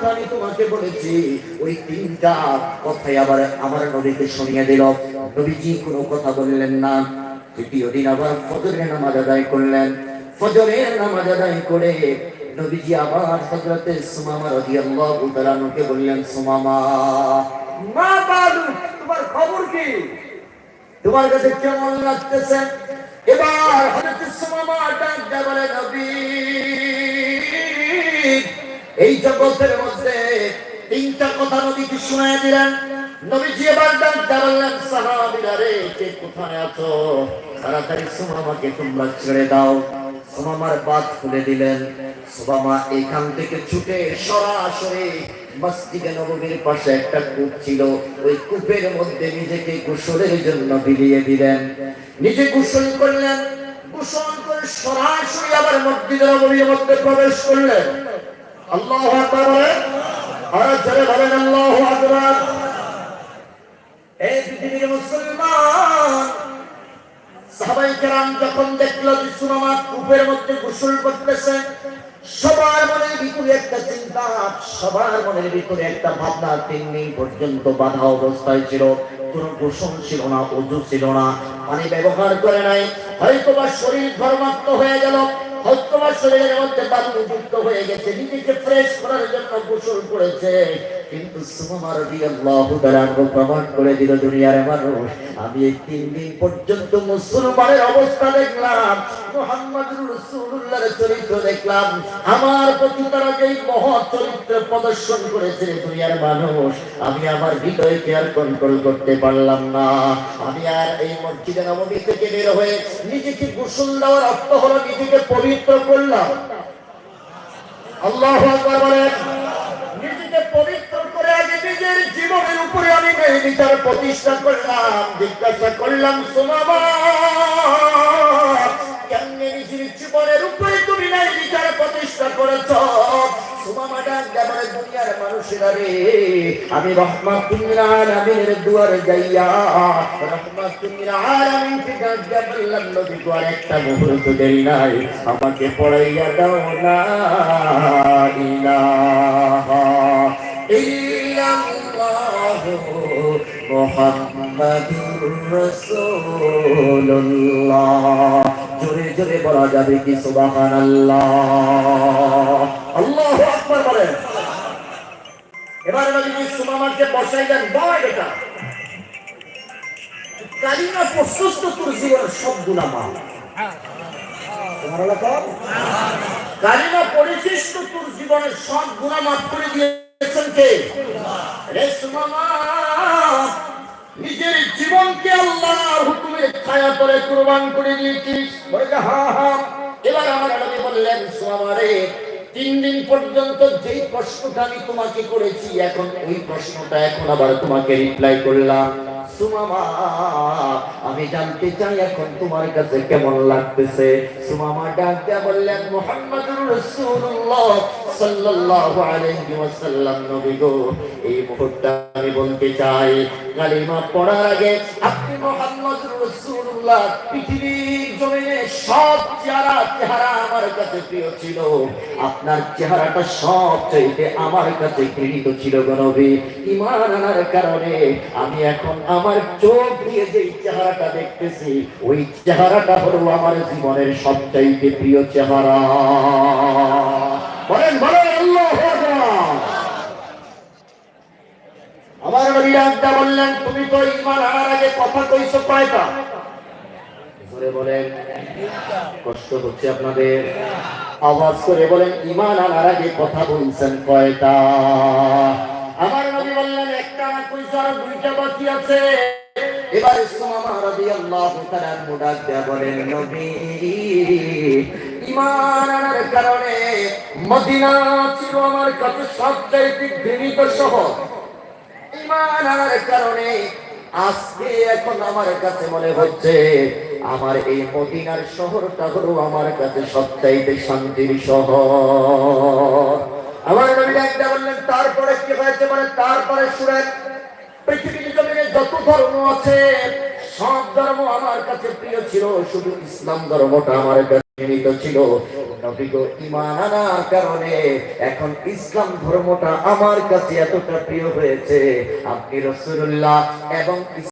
কথা আমি তোমাকে বলেছি। ওই তিনটা কথাই আবার আমার শুনিয়ে দিল। নবীজি কোনো কথা বললেন না। দিন আবার ফজরের নামাজ আদায় করলেন। ফজরের নামাজ আদায় করে নবীজি আবার সুমামা বললেন, সুমামা, মা তোমার খবর কি? তোমার কাছে কেমন লাগতেছে? এবার হযরত সুমামা ডাক নবী এই জগতের মধ্যে তিনটা কথা নবীকে শুনায় দিলেন। নবীজি এবার রে, কে কোথায় আছো? তাড়াতাড়ি সুমামাকে তোমরা ছেড়ে দাও। সুমামার বাদ খুলে দিলেন। থেকে সরাসরি পাশে একটা ছিল। ওই কূপের মধ্যে নিজেকে গোসলের জন্য বিলিয়ে দিলেন। নিজে গোসল করলেন, গোসল করে সরাসরি আবার মসজিদে মধ্যে প্রবেশ করলেন। আল্লাহু আকবার বলেন আল্লাহু সবার ভিতরে একটা চিন্তা, সবার ভিতরে একটা ভাবনা, তিন পর্যন্ত বাধা অবস্থায় ছিল ছিল না ছিল না, পানি ব্যবহার করে নাই হয়তো বা শরীর ধর্মাত্ম হয়ে গেল। আমি তিন দিন পর্যন্ত মুসলমানের অবস্থা দেখলাম চরিত্র দেখলাম। আমার প্রতি তারা মহৎ চরিত্র প্রদর্শন করেছে দুনিয়ার মানুষ, আমি আমার হৃদয়কে আর কন্ট্রোল করতে পারলাম না। আমি আর এই মসজিদে নবমী থেকে বের হয়ে নিজেকে গোসল দেওয়ার অর্থ হলো নিজেকে পবিত্র করলাম। আল্লাহ বলেন, নিজেকে পবিত্র করে আগে নিজের জীবনের উপরে আমি বিচার প্রতিষ্ঠা করলাম, জিজ্ঞাসা করলাম সোনাবা কেমনি নিজের জীবনের উপরে তুমি নাই বিচার প্রতিষ্ঠা করেছ? আমি রহমাতুল্লিল আলামিনের দুয়ারে যাইয়া রহমাতুল্লিল আলামিনকে ডাক দিয়া বললাম, নবী একটা মুহূর্ত দেরি নাই, আমাকে পড়াইয়া দাও না। ইলাহা ইল্লাল্লাহ মুহাম্মাদুর রাসূলুল্লাহ। জোরে জোরে বলা যাবে কি সুবহানাল্লাহ আল্লাহু আকবার বলেন বয় এটা প্রশস্ত তোর জীবনের সব তোমার এলাকা পরিচিত তোর জীবনের সব করে দিয়েছেন কে? রে সুমামা নিজের জীবনকে আল্লাহর হুকুমে ছায়া করে কুরবান করে দিয়েছিস। বলে হ্যাঁ হ্যাঁ এবার আমার নবী বললেন সুমামা রে তিন দিন পর্যন্ত যেই প্রশ্নটা আমি তোমাকে করেছি, এখন ওই প্রশ্নটা এখন আবার তোমাকে রিপ্লাই করলাম। আমি জানতে চাই এখন তোমার কাছে কেমন লাগতেছে? এই আমি বলতে চাই, কালিমা পড়ার আগে আপনি মুহাম্মাদুর রাসূলুল্লাহ, পৃথিবীর জমিনে সব চেহারা চেহারা আমার কাছে প্রিয় ছিল। আপনার চেহারাটা সব চাইতে আমার কাছে ঘৃণিত ছিল গো নবী। ঈমান আনার কারণে আমি এখন আমার চোখ দিয়ে যে চেহারাটা দেখতেছি, ওই চেহারাটা হলো আমার জীবনের সবচাইতে প্রিয় চেহারা। বলেন বলেন আমার বললেন, তুমি তো ঈমান আনার আগে কথা কইছো কয়টা? কষ্ট হচ্ছে আপনাদের। আওয়াজ করে বলেন, ঈমান আনার আগে কথা বলছেন কয়টা? আমার নবী বললেন, একটা না কইছো আর দুইটা বাকি আছে। এবার সুমামা রাদিয়াল্লাহু তাআলা মুডাক দেয়া বলেন, নবী, ঈমান আনার কারণে মদিনা ছিল আমার কাছে সবচাইতে ঘৃণিত শহর। ঈমান আনার কারণে আজকে এখন আমার কাছে মনে হচ্ছে আমার এই মদিনার শহরটা হলো আমার কাছে সবচাইতে শান্তির শহর। আমার একটা বললেন, তারপরে কি হয়েছে? মানে তারপরে শুনেন এখন ইসলাম ধর্মটা আমার কাছে এতটা প্রিয় হয়েছে। আপনি রসুল্লাহ এবং